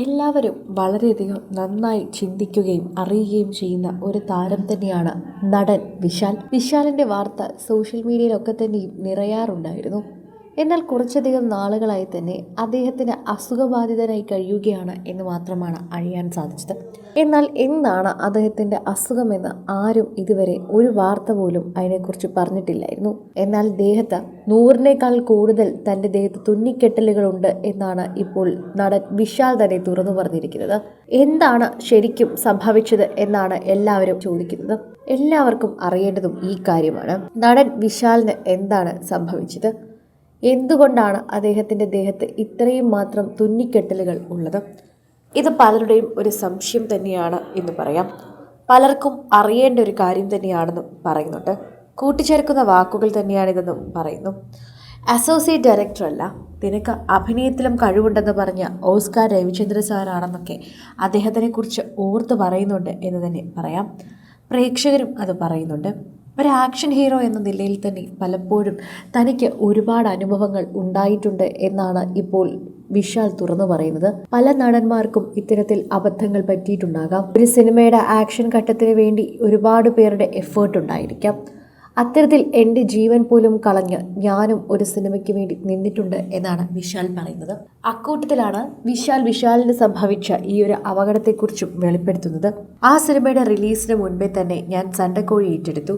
എല്ലാവരും വളരെയധികം നന്നായി ചിന്തിക്കുകയും അറിയുകയും ചെയ്യുന്ന ഒരു താരം തന്നെയാണ് നടൻ വിശാൽ. വിശാലിന്റെ വാർത്ത സോഷ്യൽ മീഡിയയിലൊക്കെ തന്നെയും നിറയാറുണ്ടായിരുന്നു. എന്നാൽ കുറച്ചധികം നാളുകളായി തന്നെ അദ്ദേഹത്തിന് അസുഖബാധിതനായി കഴിയുകയാണ് എന്ന് മാത്രമാണ് അറിയാൻ സാധിച്ചത്. എന്നാൽ എന്താണ് അദ്ദേഹത്തിന്റെ അസുഖമെന്ന് ആരും ഇതുവരെ ഒരു വാർത്ത പോലും അതിനെക്കുറിച്ച് പറഞ്ഞിട്ടില്ലായിരുന്നു. എന്നാൽ ദേഹത്ത് നൂറിനേക്കാൾ കൂടുതൽ തന്റെ ദേഹത്ത് തുന്നിക്കെട്ടലുകളുണ്ട് എന്നാണ് ഇപ്പോൾ നടൻ വിശാൽ തന്നെ തുറന്നു പറഞ്ഞിരിക്കുന്നത്. എന്താണ് ശരിക്കും സംഭവിച്ചത് എന്നാണ് എല്ലാവരും ചോദിക്കുന്നത്. എല്ലാവർക്കും അറിയേണ്ടതും ഈ കാര്യമാണ്. നടൻ വിശാലിന് എന്താണ് സംഭവിച്ചത്? എന്തുകൊണ്ടാണ് അദ്ദേഹത്തിന്റെ ദേഹത്ത് ഇത്രയും മാത്രം തുന്നിക്കെട്ടലുകൾ ഉള്ളത്? ഇത് പലരുടെയും ഒരു സംശയം തന്നെയാണ് എന്ന് പറയാം. പലർക്കും അറിയേണ്ട ഒരു കാര്യം തന്നെയാണെന്നും പറയുന്നുണ്ട്. കൂട്ടിച്ചേർക്കുന്ന വാക്കുകൾ തന്നെയാണിതെന്നും പറയുന്നു. അസോസിയേറ്റ് ഡയറക്ടർ അല്ല നിനക്ക് അഭിനയത്തിലും കഴിവുണ്ടെന്ന് പറഞ്ഞ ഓസ്കാർ രവിചന്ദ്ര സാറാണെന്നൊക്കെ അദ്ദേഹത്തിനെക്കുറിച്ച് ഓർത്ത് പറയുന്നുണ്ട് എന്ന് തന്നെ പറയാം. പ്രേക്ഷകരും അത് പറയുന്നുണ്ട്. ഒരു ആക്ഷൻ ഹീറോ എന്ന നിലയിൽ തന്നെ പലപ്പോഴും തനിക്ക് ഒരുപാട് അനുഭവങ്ങൾ ഉണ്ടായിട്ടുണ്ട് എന്നാണ് ഇപ്പോൾ വിശാൽ തുറന്നു പറയുന്നത്. പല നടന്മാർക്കും ഇത്തരത്തിൽ അബദ്ധങ്ങൾ പറ്റിയിട്ടുണ്ടാകാം. ഒരു സിനിമയുടെ ആക്ഷൻ ഘട്ടത്തിന് വേണ്ടി ഒരുപാട് പേരുടെ എഫേർട്ട് ഉണ്ടായിരിക്കാം. അത്തരത്തിൽ എന്റെ ജീവൻ പോലും കളഞ്ഞ് ഞാനും ഒരു സിനിമയ്ക്ക് വേണ്ടി നിന്നിട്ടുണ്ട് എന്നാണ് വിശാൽ പറയുന്നത്. അക്കൂട്ടത്തിലാണ് വിശാൽ വിശാലിന് സംഭവിച്ച ഈ ഒരു അപകടത്തെക്കുറിച്ചും വെളിപ്പെടുത്തുന്നത്. ആ സിനിമയുടെ റിലീസിന് മുൻപേ തന്നെ ഞാൻ സണ്ടക്കോഴി ഏറ്റെടുത്തു.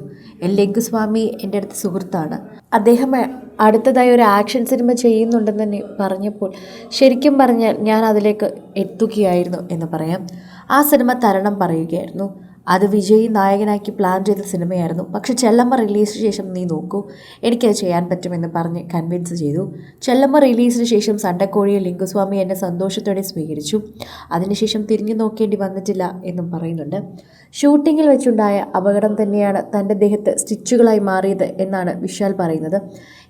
ലെങ്കുസ്വാമി എന്റെ അടുത്ത് സുഹൃത്താണ്. അദ്ദേഹം അടുത്തതായി ഒരു ആക്ഷൻ സിനിമ ചെയ്യുന്നുണ്ടെന്ന് തന്നെ പറഞ്ഞപ്പോൾ ശരിക്കും പറഞ്ഞാൽ ഞാൻ അതിലേക്ക് എത്തുകയായിരുന്നു എന്ന് പറയാം. ആ സിനിമ തരണം പറയുകയായിരുന്നു. അത് വിജയ് നായകനാക്കി പ്ലാൻ ചെയ്ത സിനിമയായിരുന്നു. പക്ഷെ ചെല്ലമ്മ റിലീസിന് ശേഷം നീ നോക്കൂ. എനിക്കത് ചെയ്യാൻ പറ്റുമെന്ന് പറഞ്ഞ് കൺവിൻസ് ചെയ്തു. ചെല്ലമ്മ റിലീസിന് ശേഷം സണ്ടക്കോഴിയെ ലിംഗസ്വാമി എന്നെ സന്തോഷത്തോടെ സ്വീകരിച്ചു. അതിനുശേഷം തിരിഞ്ഞു നോക്കേണ്ടി വന്നിട്ടില്ല എന്നും പറയുന്നുണ്ട്. ഷൂട്ടിങ്ങിൽ വെച്ചുണ്ടായ അപകടം തന്നെയാണ് തന്റെ ദേഹത്ത് സ്റ്റിച്ചുകളായി മാറിയത് എന്നാണ് വിശാൽ പറയുന്നത്.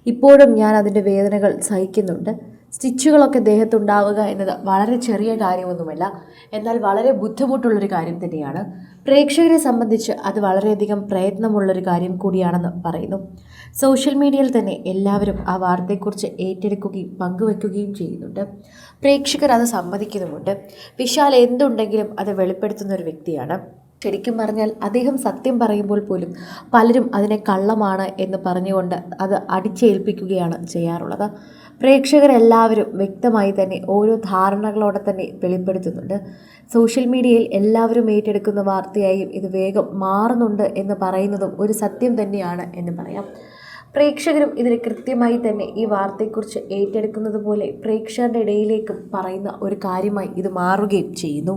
ഇപ്പോഴും ഞാൻ അതിന്റെ വേദനകൾ സഹിക്കുന്നുണ്ട്. സ്റ്റിച്ചുകളൊക്കെ ദേഹത്തുണ്ടാവുക എന്നത് വളരെ ചെറിയ കാര്യമൊന്നുമല്ല. എന്നാൽ വളരെ ബുദ്ധിമുട്ടുള്ളൊരു കാര്യം തന്നെയാണ്. പ്രേക്ഷകരെ സംബന്ധിച്ച് അത് വളരെയധികം പ്രയത്നമുള്ളൊരു കാര്യം കൂടിയാണെന്ന് പറയുന്നു. സോഷ്യൽ മീഡിയയിൽ തന്നെ എല്ലാവരും ആ വാർത്തയെക്കുറിച്ച് ഏറ്റെടുക്കുകയും പങ്കുവെക്കുകയും ചെയ്യുന്നുണ്ട്. പ്രേക്ഷകർ അത് സമ്മതിക്കുന്നുമുണ്ട്. വിശാൽ എന്തുണ്ടെങ്കിലും അത് വെളിപ്പെടുത്തുന്ന ഒരു വ്യക്തിയാണ്. ശരിക്കും പറഞ്ഞാൽ അദ്ദേഹം സത്യം പറയുമ്പോൾ പോലും പലരും അതിനെ കള്ളമാണ് എന്ന് പറഞ്ഞുകൊണ്ട് അത് അടിച്ചേൽപ്പിക്കുകയാണ് ചെയ്യാറുള്ളത്. പ്രേക്ഷകരെല്ലാവരും വ്യക്തമായി തന്നെ ഓരോ ധാരണകളോടെ തന്നെ വെളിപ്പെടുത്തുന്നുണ്ട്. സോഷ്യൽ മീഡിയയിൽ എല്ലാവരും ഏറ്റെടുക്കുന്ന വാർത്തയായും ഇത് വേഗം മാറുന്നുണ്ട് എന്ന് പറയുന്നതും ഒരു സത്യം തന്നെയാണ് എന്ന് പറയാം. പ്രേക്ഷകരും ഇതിന് കൃത്യമായി തന്നെ ഈ വാർത്തയെക്കുറിച്ച് ഏറ്റെടുക്കുന്നത് പോലെ പ്രേക്ഷകരുടെ ഇടയിലേക്കും പറയുന്ന ഒരു കാര്യമായി ഇത് മാറുകയും ചെയ്യുന്നു.